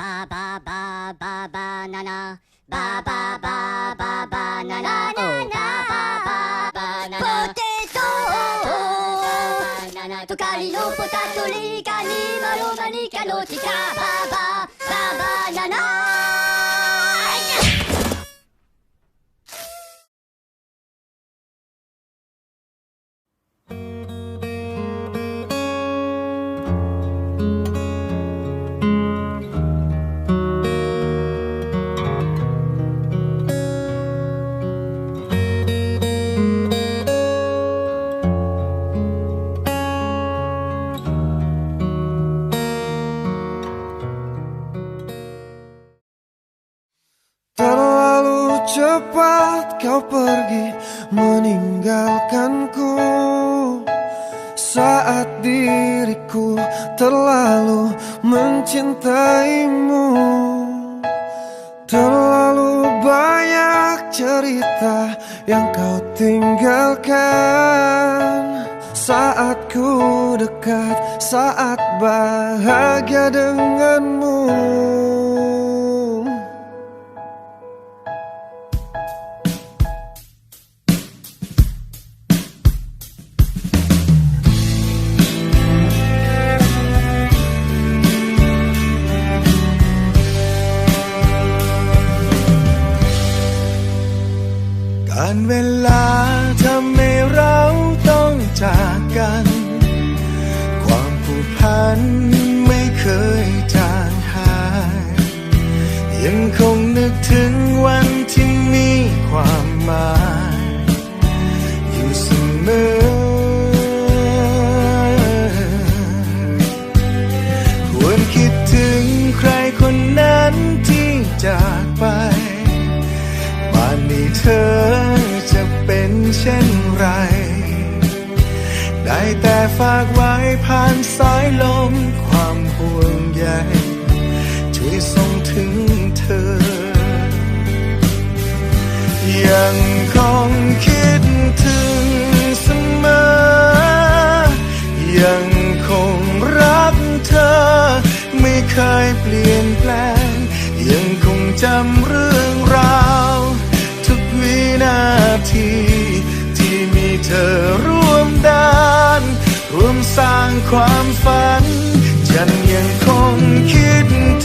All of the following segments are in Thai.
ba ba ba ba banana ba ba ba ba banana oh ba ba ba banana ポテトbanana とかりのポタトリカにマロマニカのチカババババナナ「 kau pergi meninggalkanku. Saat diriku terlalu mencintaimu Terlalu banyak cerita yang kau tinggalkan. Saat ku dekat, saat bahagia denganmu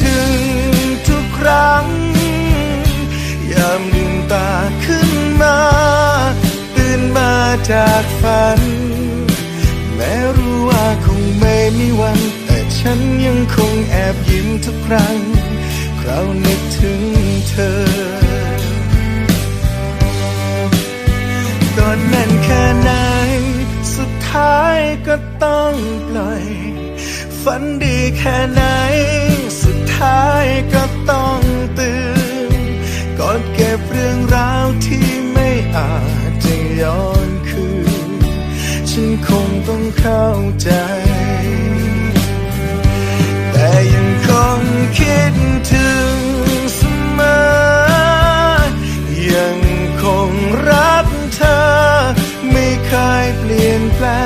ถึงทุกครั้ง ยามลืมตาขึ้นมา ตื่นมาจากฝัน แม้รู้ว่าคงไม่มีวัน แต่ฉันยังคงแอบยิ้มทุกครั้ง คราวนึกถึงเธอก่อนนั้นแค่ไหน สุดท้ายก็ต้องปล่อย ฝันดีแค่ไหน ท้ายก็ต้องตื่นกอดเก็บเรื่องราวที่ไม่อาจจะย้อนคืน ฉันคงต้องเข้าใจ แต่ยังคงคิดถึงเสมอ ยังคงรักเธอ ไม่เคยเปลี่ยนแปลง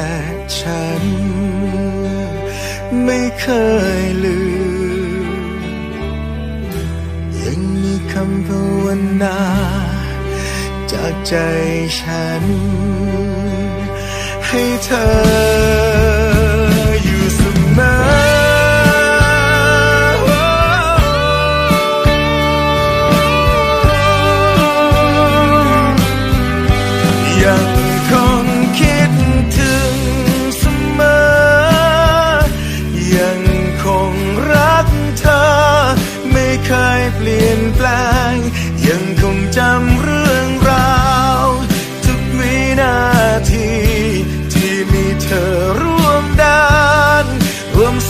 และฉัน ไม่เคยลืม ยังมีคำภาวนา จากใจฉัน ให้เธอ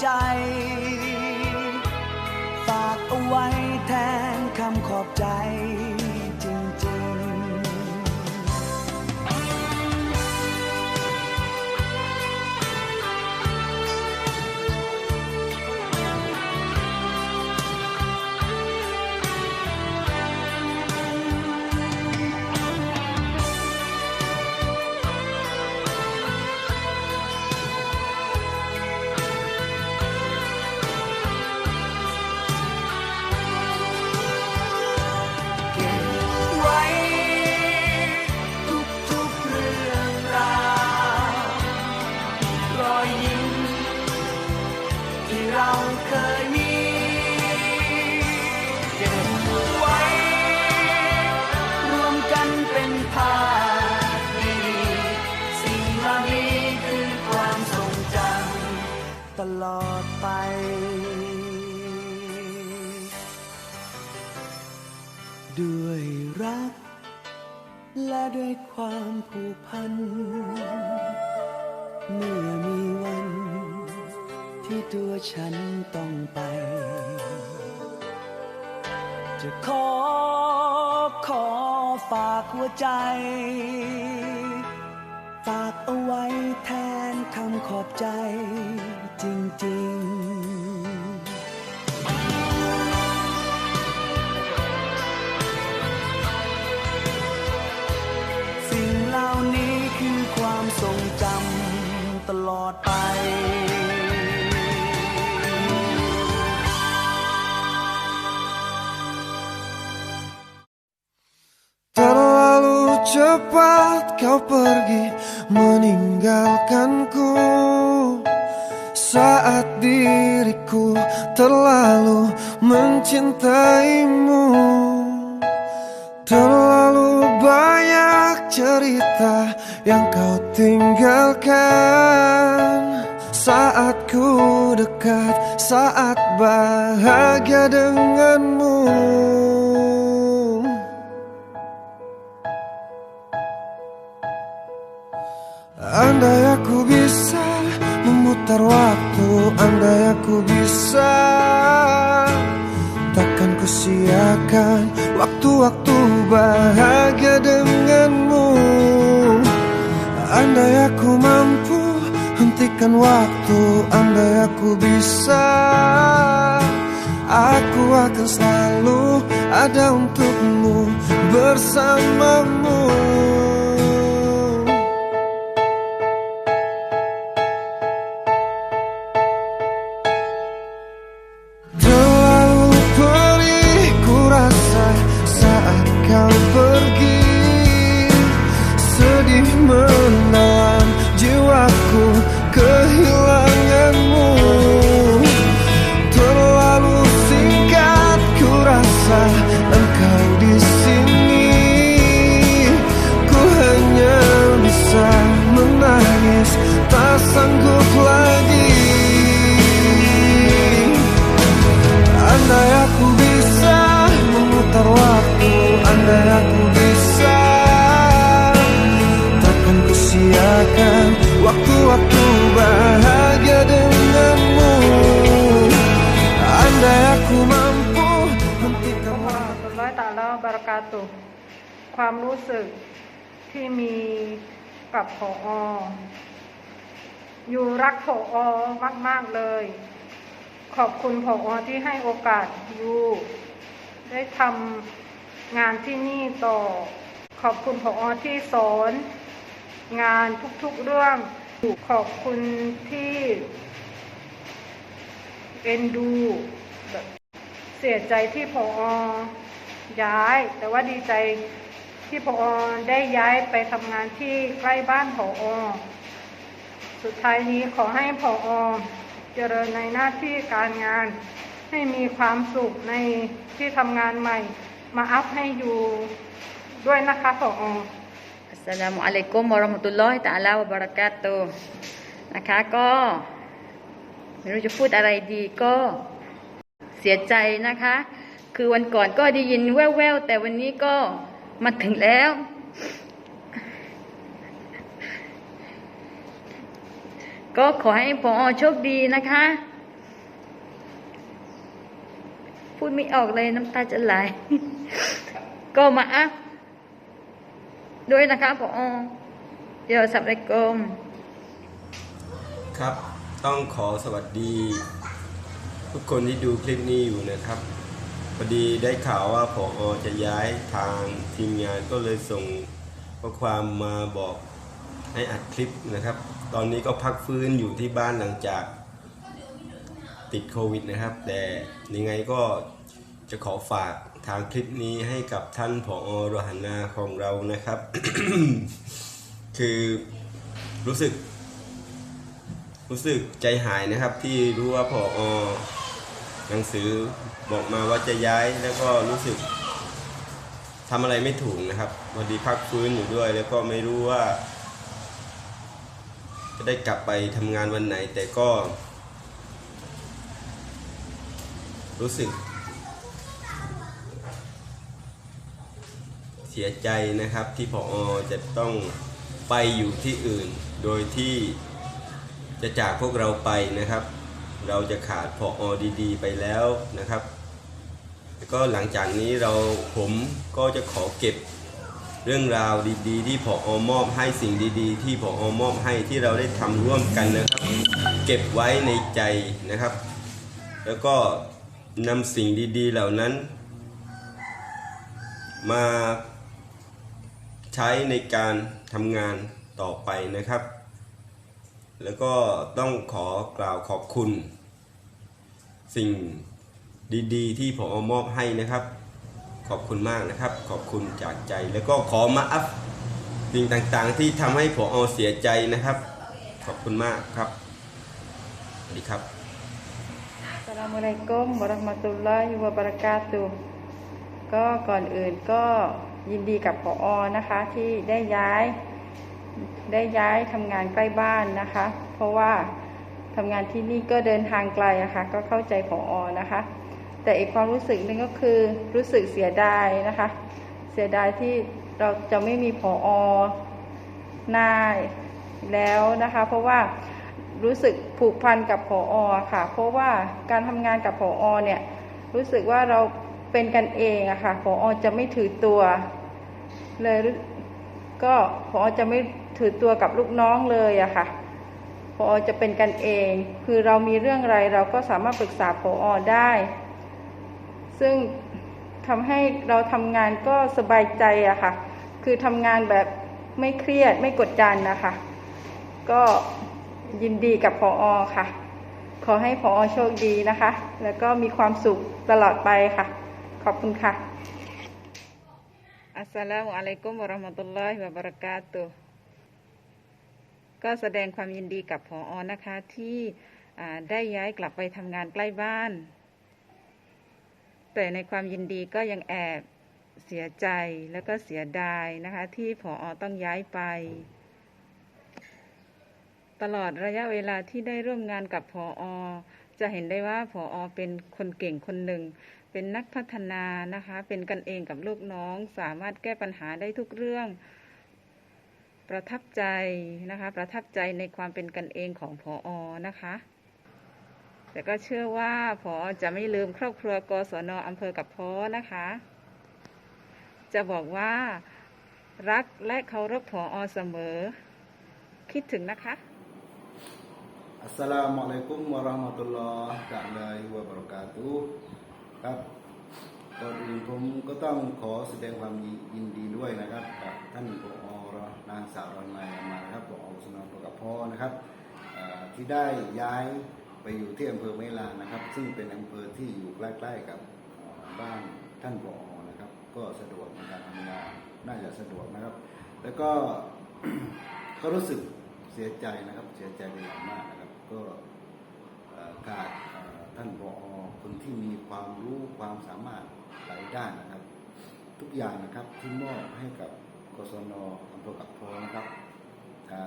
ใจ ฝากเอาไว้แทนคำขอบใจ และด้วยความผูกพัน เมื่อมีวัน ที่ตัวฉันต้องไป จะขอขอฝากหัวใจ ฝากเอาไว้แทนคำขอบใจจริง ๆ จำตลอดไป Terlalu cepat kau pergi meninggalkanku Saat diriku terlalu mencintaimu Terlalu banyak cerita yang kau tinggalkan. Saat ku dekat, saat bahagia denganmu. Andai aku bisa memutar waktu Andai aku bisa Takkan ku siakan waktu-waktu bahagia denganmu Andai aku mampu hentikan waktu Andai aku bisa. Aku akan selalu ada untukmu bersamamu ความรู้สึกที่มีกับผออยู่รักผอมาก ๆ เลย ขอบคุณผอที่ให้โอกาสอยู่ได้ทำงานที่นี่ต่อ ขอบคุณผอที่สอนงานทุกๆเรื่อง ขอบคุณที่เอ็นดูเสียใจที่พอย้าย แต่ว่าดีใจ ที่พอได้ย้ายไปทำงานที่ใกล้บ้านพอสุดท้ายนี้ขอให้พอเจริญในหน้าที่การงาน ให้มีความสุขในที่ทำงานใหม่ มาอัพให้อยู่ด้วยนะคะพออัสสลามุอะลัยกุมวะเราะห์มะตุลลอฮิตะอาลาวะบะเราะกาตุฮ์นะคะก็ไม่รู้จะพูดอะไรดีก็เสียใจนะคะ คือวันก่อนก็ได้ยินแว่วๆแต่วันนี้ก็ มาถึงแล้ว ก็ขอให้พอโชคดีนะคะ พูดไม่ออกเลยน้ำตาจะไหล ก็มาอัพด้วยนะคะพอเดี๋ยวสับเลยกรมครับ ต้องขอสวัสดี ทุกคนที่ดูคลิปนี้อยู่นะครับ พอดีได้ข่าวว่าผอจะย้ายทางทีมงานก็เลยส่งข้อความมาบอกให้อัดคลิปนะครับ ตอนนี้ก็พักฟื้นอยู่ที่บ้านหลังจากติดโควิดนะครับ แต่ยังไงก็จะขอฝากทางคลิปนี้ให้กับท่านผอรหันนาของเรานะครับ คือรู้สึก รู้สึกใจหายนะครับที่รู้ว่าพออหนังสือ บอกมาว่าจะย้ายแล้วก็รู้สึกทำอะไรไม่ถูกนะครับพอดีพักฟื้นอยู่ด้วย แล้วก็ไม่รู้ว่า จะได้กลับไปทำงานวันไหน แต่ก็ รู้สึก เสียใจนะครับที่พออจะต้องไปอยู่ที่อื่น โดยที่จะจากพวกเราไปนะครับ เราจะขาดพออดี ๆ ไปแล้วนะครับ แล้วก็หลังจากนี้เราผมก็จะขอเก็บเรื่องราวดีๆ ที่พออมอบให้สิ่งดีๆ ที่พออมอบให้ที่เราได้ทำร่วมกันนะครับ เก็บไว้ในใจนะครับ แล้วก็นำสิ่งดีๆเหล่านั้น มาใช้ในการทำงานต่อไปนะครับ แล้วก็ต้องขอกล่าวขอบคุณ สิ่ง ดีๆ ที่ผมมอบให้นะครับ ขอบคุณมากนะครับ ขอบคุณจากใจแล้วก็ขอมาอัพสิ่งต่างๆ ที่ทำให้ผมเอาเสียใจนะครับ ขอบคุณมากครับสวัสดีครับอัสลามุอะลัยกุมวะเราะห์มะตุลลอฮิวะบะเราะกาตุฮ์ก็ก่อนอื่นก็ยินดีกับผออนะคะที่ได้ย้าย ได้ย้ายทำงานใกล้บ้านนะคะ เพราะว่าทำงานที่นี่ก็เดินทางไกลอะคะ่ะก็เข้าใจผออนะคะ แต่อีกความรู้สึกหนึ่งก็คือรู้สึกเสียดายนะคะ เสียดายที่เราจะไม่มีผออนายแล้วนะคะ เพราะว่ารู้สึกผูกพันกับผออค่ะ เพราะว่าการทำงานกับผออเนี่ยรู้สึกว่าเราเป็นกันเองอะค่ะผออจะไม่ถือตัว เลยก็ผออจะไม่ถือตัวกับลูกน้องเลยอะค่ะผออจะเป็นกันเอง คือเรามีเรื่องอะไรเราก็สามารถปรึกษาผออได้ ซึ่งทำให้เราทำงานก็สบายใจอะค่ะ คือทำงานแบบไม่เครียดไม่กดดันนะคะ ก็ยินดีกับพออค่ะ ขอให้พออโชคดีนะคะ แล้วก็มีความสุขตลอดไปค่ะ ขอบคุณค่ะ อัสสลามุอะลัยกุมวะราะห์มะตุลลอฮิวะบะเราะกาตุก็แสดงความยินดีกับพออนะคะที่ได้ย้ายกลับไปทำงานใกล้บ้าน แต่ในความยินดีก็ยังแอบเสียใจแล้วก็เสียดายนะคะ ที่ผออต้องย้ายไป ตลอดระยะเวลาที่ได้ร่วมงานกับผออจะเห็นได้ว่าผออเป็นคนเก่งคนหนึ่ง เป็นนักพัฒนานะคะ เป็นกันเองกับลูกน้อง สามารถแก้ปัญหาได้ทุกเรื่อง ประทับใจนะคะ ประทับใจในความเป็นกันเองของผออนะคะ แต่ก็เชื่อว่าผอจะไม่ลืมครอบครัวกศนอำเภอกับพอนะคะ จะบอกว่ารักและเคารพผออเสมอ คิดถึงนะคะอัสสลามุอะลัยกุมวะราะห์มะตุลลอฮ์ตะอาลาวะบะเราะกาตุครับก่อนอื่นผมก็ต้องขอแสดงความยินดีด้วยนะครับกับท่านผอรนางสาวรนายมานะครับผอสนอประกับพ่อนะครับที่ได้ย้าย ไปอยู่ที่อำเภอเมลานะครับ ซึ่งเป็นอำเภอที่อยู่ใกล้ๆกับบ้านท่านผอนะครับ ก็สะดวกในการทำงานน่าจะสะดวกนะครับ แล้วก็ก็รู้สึกเสียใจนะครับเสียใจเป็นอย่างมากนะครับ ก็ขาดท่านผอคนที่มีความรู้ความสามารถหลายด้านนะครับ ทุกอย่างนะครับที่มอบให้กับกศนอำเภอกับพอนะครับ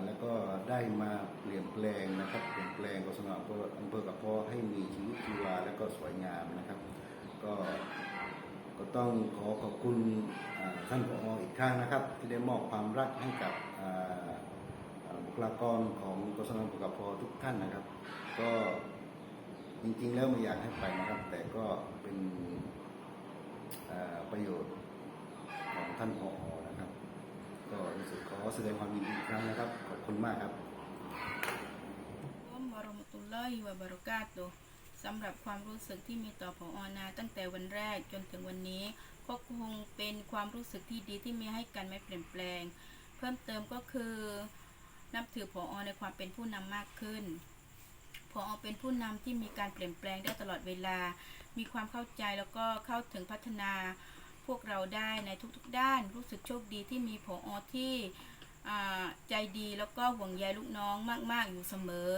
แล้วก็ได้มาเปลี่ยนแปลงนะครับ เปลี่ยนแปลงกศนอำเภออำเภอกับพอให้มีชีวิตชีวาและก็สวยงามนะครับ ก็ก็ต้องขอขอบคุณท่านผออีกครั้งนะครับ ที่ได้มอบความรักให้กับบุคลากรของกศนปกพทุกท่านนะครับ ก็จริงๆแล้วไม่อยากให้ไปนะครับ แต่ก็เป็นประโยชน์ของท่านผอ ก็รู้สึกขอแสดงความยินดีอีกครั้งนะครับ ขอบคุณมากครับอัสสลามุอะลัยกุมวะรมตุลลอฮิวะบะเราะกาตุสำหรับความรู้สึกที่มีต่อผออนา ตั้งแต่วันแรกจนถึงวันนี้ ก็คงเป็นความรู้สึกที่ดีที่มีให้กันไม่เปลี่ยนแปลง เพิ่มเติมก็คือ นับถือผออในความเป็นผู้นำมากขึ้นผออเป็นผู้นำที่มีการเปลี่ยนแปลงได้ตลอดเวลา มีความเข้าใจแล้วก็เข้าถึงพัฒนา วกเราได้ในทุกๆ ด้าน รู้สึกโชคดีที่มีผออที่ใจดีแล้วก็ห่วงใยลูกน้องมาก ๆ อยู่เสมอ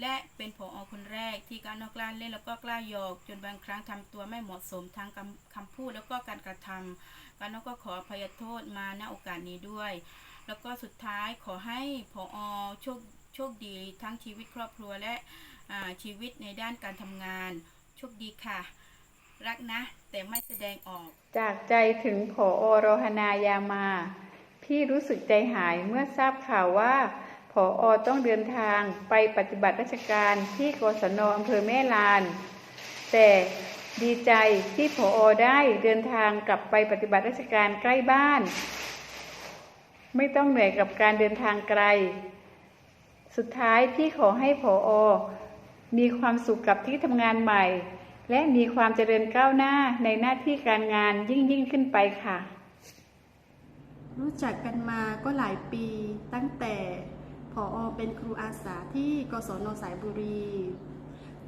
และเป็นผออคนแรกที่กล้ารนอกล้านเล่นแล้วก็กล้าหยอกจนบางครั้งทำตัวไม่เหมาะสมทางคำคำพูดแล้วก็การกระทำการนอกก็ขออภัยโทษมาณโอกาสนี้ด้วย แล้วก็สุดท้ายขอให้ผออโชคโชคดีทั้งชีวิตครอบครัวและชีวิตในด้านการทำงาน โชคดีค่ะ รักนะ แต่ไม่แสดงออก จากใจถึงผอโรหนายามา พี่รู้สึกใจหายเมื่อทราบข่าวว่าผอต้องเดินทางไปปฏิบัติราชการที่กศนอำเภอแม่ลาน แต่ดีใจที่ผอได้เดินทางกลับไปปฏิบัติราชการใกล้บ้าน ไม่ต้องเหนื่อยกับการเดินทางไกล สุดท้ายพี่ขอให้ผอมีความสุขกับที่ทำงานใหม่ และมีความเจริญก้าวหน้าในหน้าที่การงานยิ่งยิ่งขึ้นไปค่ะ รู้จักกันมาก็หลายปีตั้งแต่ผออเป็นครูอาสาที่กศนสายบุรี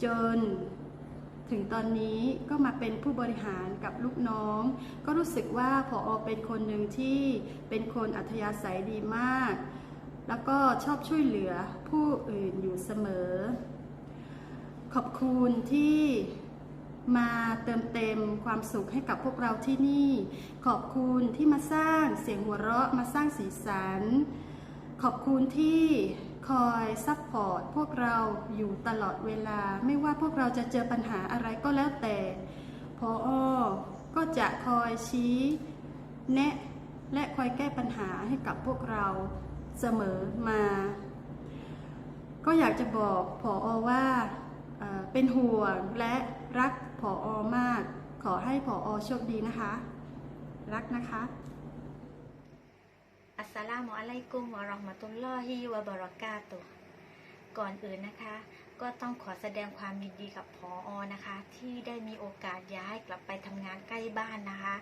จนถึงตอนนี้ก็มาเป็นผู้บริหารกับลูกน้อง ก็รู้สึกว่าผออเป็นคนหนึ่งที่เป็นคนอัธยาศัยดีมาก แล้วก็ชอบช่วยเหลือผู้อื่นอยู่เสมอ ขอบคุณที่ มาเติมเต็มความสุขให้กับพวกเราที่นี่ ขอบคุณที่มาสร้างเสียงหัวเราะมาสร้างสีสัน ขอบคุณที่คอยซัพพอร์ตพวกเราอยู่ตลอดเวลา ไม่ว่าพวกเราจะเจอปัญหาอะไรก็แล้วแต่พออก็จะคอยชี้แนะและคอยแก้ปัญหาให้กับพวกเราเสมอมา ก็อยากจะบอกผออว่าเป็นห่วงและรัก ผออมาก ขอให้ผออโชคดีนะคะ รักนะคะ อัสสลามุอะลัยกุมวะราะห์มะตุลลอฮิวะบะเราะกาตุก่อนอื่นนะคะ ก็ต้องขอแสดงความยินดีกับพออนะคะ ที่ได้มีโอกาสย้ายกลับไปทำงานใกล้บ้านนะคะ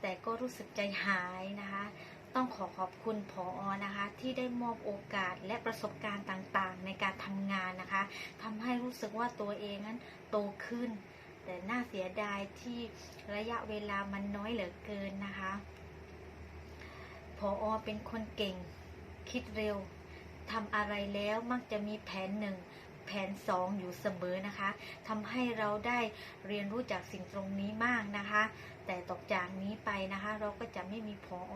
แต่ก็รู้สึกใจหายนะคะ ต้องขอขอบคุณพออนะคะ ที่ได้มอบโอกาสและประสบการณ์ต่างๆ ในการทำงานนะคะทำให้รู้สึกว่าตัวเองนั้นโตขึ้น แต่น่าเสียดายที่ระยะเวลามันน้อยเหลือเกินนะคะพออเป็นคนเก่ง คิดเร็วทำอะไรแล้วมักจะมีแผนหนึ่งแผนสองอยู่เสมอนะคะทำให้เราได้เรียนรู้จากสิ่งตรงนี้มากนะคะ แต่ตกจากนี้ไปนะคะ เราก็จะไม่มีพออ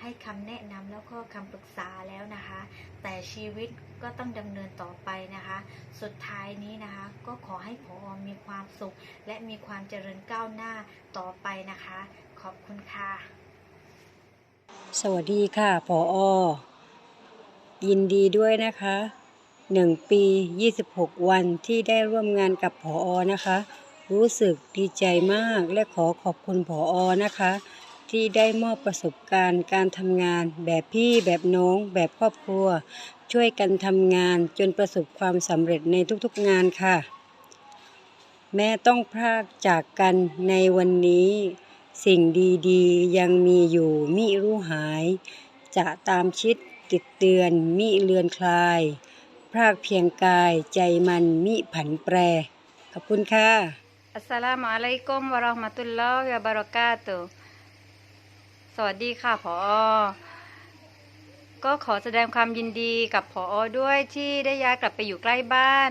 ให้คำแนะนำแล้วก็คำปรึกษาแล้วนะคะ แต่ชีวิตก็ต้องดำเนินต่อไปนะคะ สุดท้ายนี้นะคะ ก็ขอให้พออมีความสุข และมีความเจริญก้าวหน้าต่อไปนะคะ ขอบคุณค่ะ สวัสดีค่ะผออยินดีด้วยนะคะหนึ่งปี 26 วันที่ได้ร่วมงานกับผออนะคะ รู้สึกดีใจมากและขอขอบคุณผออนะคะ ที่ได้มอบประสบการณ์การทำงานแบบพี่แบบน้อง แบบครอบครัว ช่วยกันทำงานจนประสบความสำเร็จในทุกๆงานค่ะ แม้ต้องพรากจากกันในวันนี้ สิ่งดีๆ ยังมีอยู่มิรู้หาย จะตามชิดติดเตือนมิเลือนคลาย พรากเพียงกายใจมันมิผันแปร ขอบคุณค่ะ อัสสลามุอะลัยกุมวะราะห์มะตุลลอฮิวะบะเราะกาตุสวัสดีค่ะผอ ก็ขอแสดงความยินดีกับผอด้วยที่ได้ย้ายกลับไปอยู่ใกล้บ้าน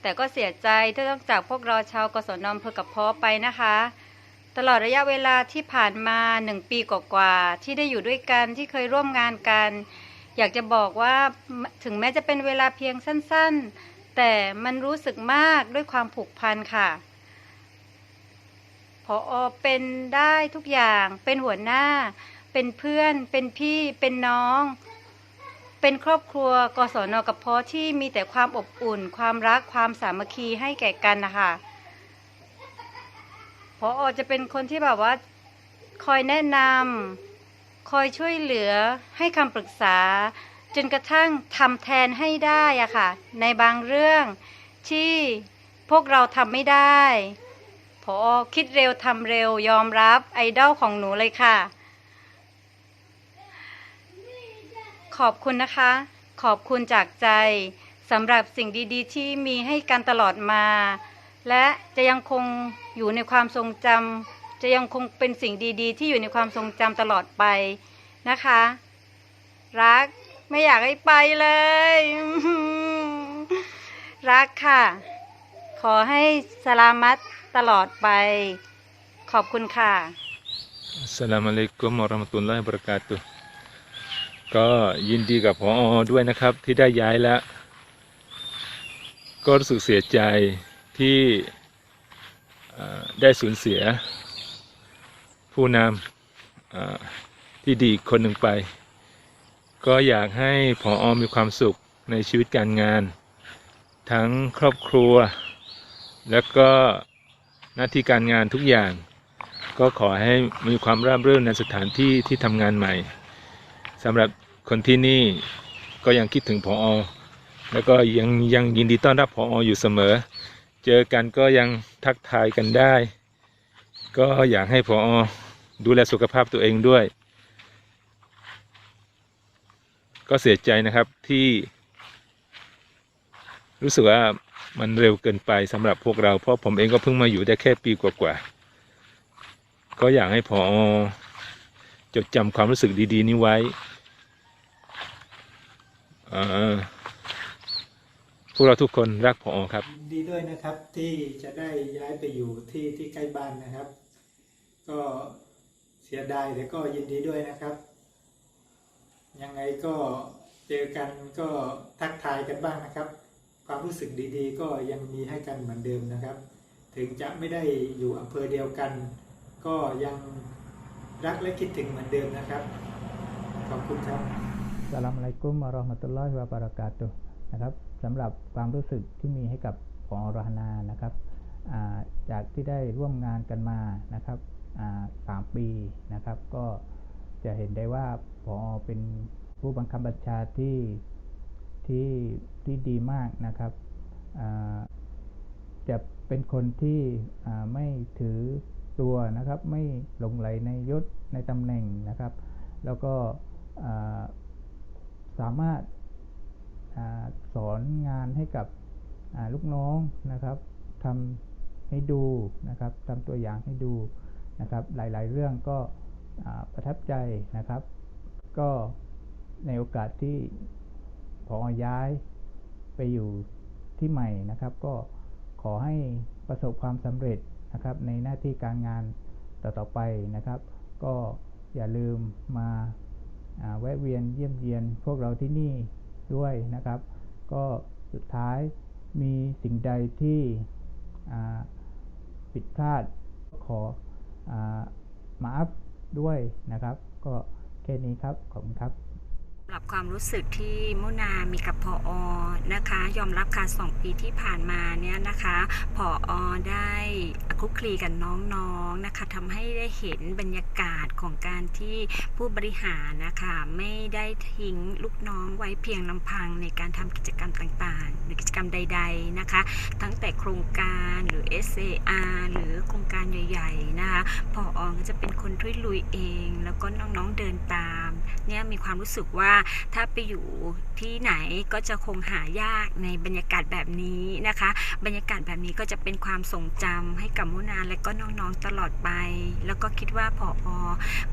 แต่ก็เสียใจที่ต้องจากพวกเราชาวกศนอำเภอกับพอไปนะคะ ตลอดระยะเวลาที่ผ่านมาหนึ่งปีกว่าๆที่ได้อยู่ด้วยกันที่เคยร่วมงานกัน อยากจะบอกว่าถึงแม้จะเป็นเวลาเพียงสั้น ๆ แต่มันรู้สึกมากด้วยความผูกพันค่ะ พออเป็นได้ทุกอย่าง เป็นหัวหน้า เป็นเพื่อน เป็นพี่เป็นน้อง เป็นครอบครัวกศนกับพอที่มีแต่ความอบอุ่น ความรักความสามัคคีให้แก่กันนะคะพออจะเป็นคนที่แบบว่าคอยแนะนำคอยช่วยเหลือให้คำปรึกษา จนกระทั่งทำแทนให้ได้อะค่ะ ในบางเรื่องที่พวกเราทำไม่ได้ อคิดเร็วทำเร็วยอมรับไอดอลของหนูเลยค่ะ ขอบคุณนะคะ ขอบคุณจากใจสำหรับสิ่งดีๆ ที่มีให้กันตลอดมา และจะยังคงอยู่ในความทรงจำจะยังคงเป็นสิ่งดีๆ ที่อยู่ในความทรงจำตลอดไปนะคะ รักไม่อยากให้ไปเลย รักค่ะ ขอให้สลามัตตลอดไป ขอบคุณค่ะ Assalamualaikum warahmatullahi wabarakatuh ก็ยินดีกับพออด้วยนะครับที่ได้ย้ายแล้ว ก็รู้สึกเสียใจที่ได้สูญเสีย ผู้นำที่ดีคนหนึ่งไป ก็อยากให้พออมีความสุขในชีวิตการงาน ทั้งครอบครัว แล้วก็หน้าที่การงานทุกอย่าง ก็ขอให้มีความราบรื่นในสถานที่ที่ทำงานใหม่สำหรับคนที่นี่ก็ยังคิดถึงพออแล้วก็ยังยังยินดีต้อนรับพอออยู่เสมอ เจอกันก็ยังทักทายกันได้ ก็อยากให้พออดูแลสุขภาพตัวเองด้วย ก็เสียใจนะครับที่รู้สึกว่า มันเร็วเกินไปสำหรับพวกเรา เพราะผมเองก็เพิ่งมาอยู่ได้แค่ปีกว่าๆก็อยากให้พอจดจำความรู้สึกดีๆ นี้ไว้พวกเราทุกคนรักพอครับ ดีด้วยนะครับที่จะได้ย้ายไปอยู่ที่ที่ใกล้บ้านนะครับ ก็เสียดายแต่ก็ยินดีด้วยนะครับ ยังไงก็เจอกันก็ทักทายกันบ้างนะครับ ความรู้สึกดีๆ ก็ยังมีให้กันเหมือนเดิมนะครับ ถึงจะไม่ได้อยู่อำเภอเดียวกัน ก็ยังรักและคิดถึงเหมือนเดิมนะครับ ขอบคุณครับสลามอะลัยกุมวะเราะห์มะตุลลอฮิวะบารากาตุนะครับสำหรับความรู้สึกที่มีให้กับผอรหนานะครับาจากที่ได้ร่วมงานกันมานะครับสามปีนะครับ ก็จะเห็นได้ว่าผอเป็นผู้บังคับบัญชาที่ ที่ที่ดีมากนะครับจะเป็นคนที่ไม่ถือตัวนะครับไม่หลงไหลในยศในตำแหน่งนะครับ แล้วก็สามารถอาสอนงานให้กับลูกน้องนะครับทำให้ดูนะครับทำตัวอย่างให้ดูนะครับ หลายๆ เรื่องก็ประทับใจนะครับ ก็ในโอกาสที่ พอย้ายไปอยู่ที่ใหม่นะครับ ก็ขอให้ประสบความสำเร็จนะครับ ในหน้าที่การงานต่อๆไปนะครับ ก็อย่าลืมมาแวะเวียนเยี่ยมเยียนพวกเราที่นี่ด้วยนะครับ ก็สุดท้ายมีสิ่งใดที่ผิดพลาดขออมาอัพด้วยนะครับ ก็แค่นี้ครับ ขอบคุณครับำหรับความรู้สึกที่มุนามีกับพออนะคะ ยอมรับค่ะสองปีที่ผ่านมาเนี่ยนะคะพออได้ คลุกคลีกับน้องๆนะคะทำให้ได้เห็นบรรยากาศของการที่ผู้บริหารนะคะไม่ได้ทิ้งลูกน้องไว้เพียงลำพังในการทำกิจกรรมต่างๆ หรือกิจกรรมใด ๆนะคะ ตั้งแต่โครงการหรือ SAR หรือโครงการใหญ่ๆนะคะพออก็จะเป็นคนที่ลุยเอง แล้วก็น้องๆเดินตามเนี่ยมีความรู้สึกว่าถ้าไปอยู่ที่ไหนก็จะคงหายากในบรรยากาศแบบนี้นะคะ บรรยากาศแบบนี้ก็จะเป็นความทรงจำให้กับมุนาและก็น้องๆตลอดไป แล้วก็คิดว่าพออ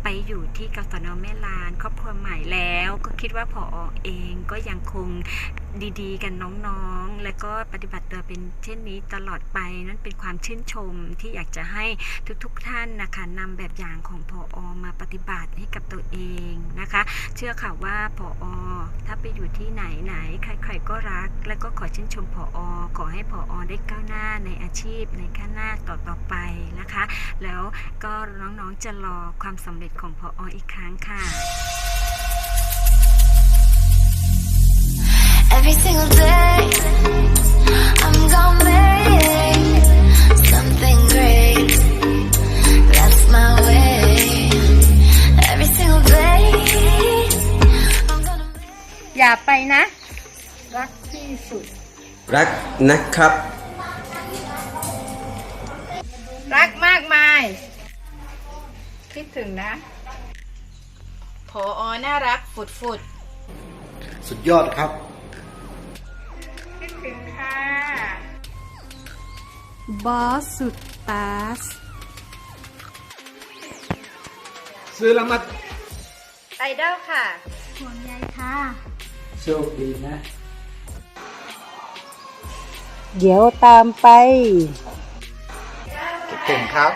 ไปอยู่ที่กศนแม่ลานครอบครัวใหม่แล้ว ก็คิดว่าพออเองก็ยังคง ดีๆ กันน้องๆ และก็ปฏิบัติตัวเป็นเช่นนี้ตลอดไปนั่นเป็นความชื่นชมที่อยากจะให้ทุกๆท่านนะคะนำแบบอย่างของพออมาปฏิบัติให้กับตัวเองนะคะ เชื่อค่ะว่าพออถ้าไปอยู่ที่ไหนไหนใครๆก็รัก และก็ขอชื่นชมพออขอให้พออได้ก้าวหน้าในอาชีพในข้างหน้าต่อๆไปนะคะ แล้วก็น้องๆจะรอความสำเร็จของพอออีกครั้งค่ะ Every single day, I'm gonna make something great. That's my way. Every single day, I'm gonna อย่าไปนะ รักที่สุด รักนะครับ รักมากมาย คิดถึงนะพออน่ารักฝุดฝุด สุดยอดครับ บอสสุดตาส Selamat ไอดอลค่ะ ห่วงใยค่ะ โชคดีนะ เดี๋ยวตามไป คิดถึงครับ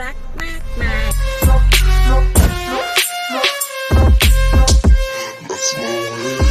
รักมากมาย That's my way.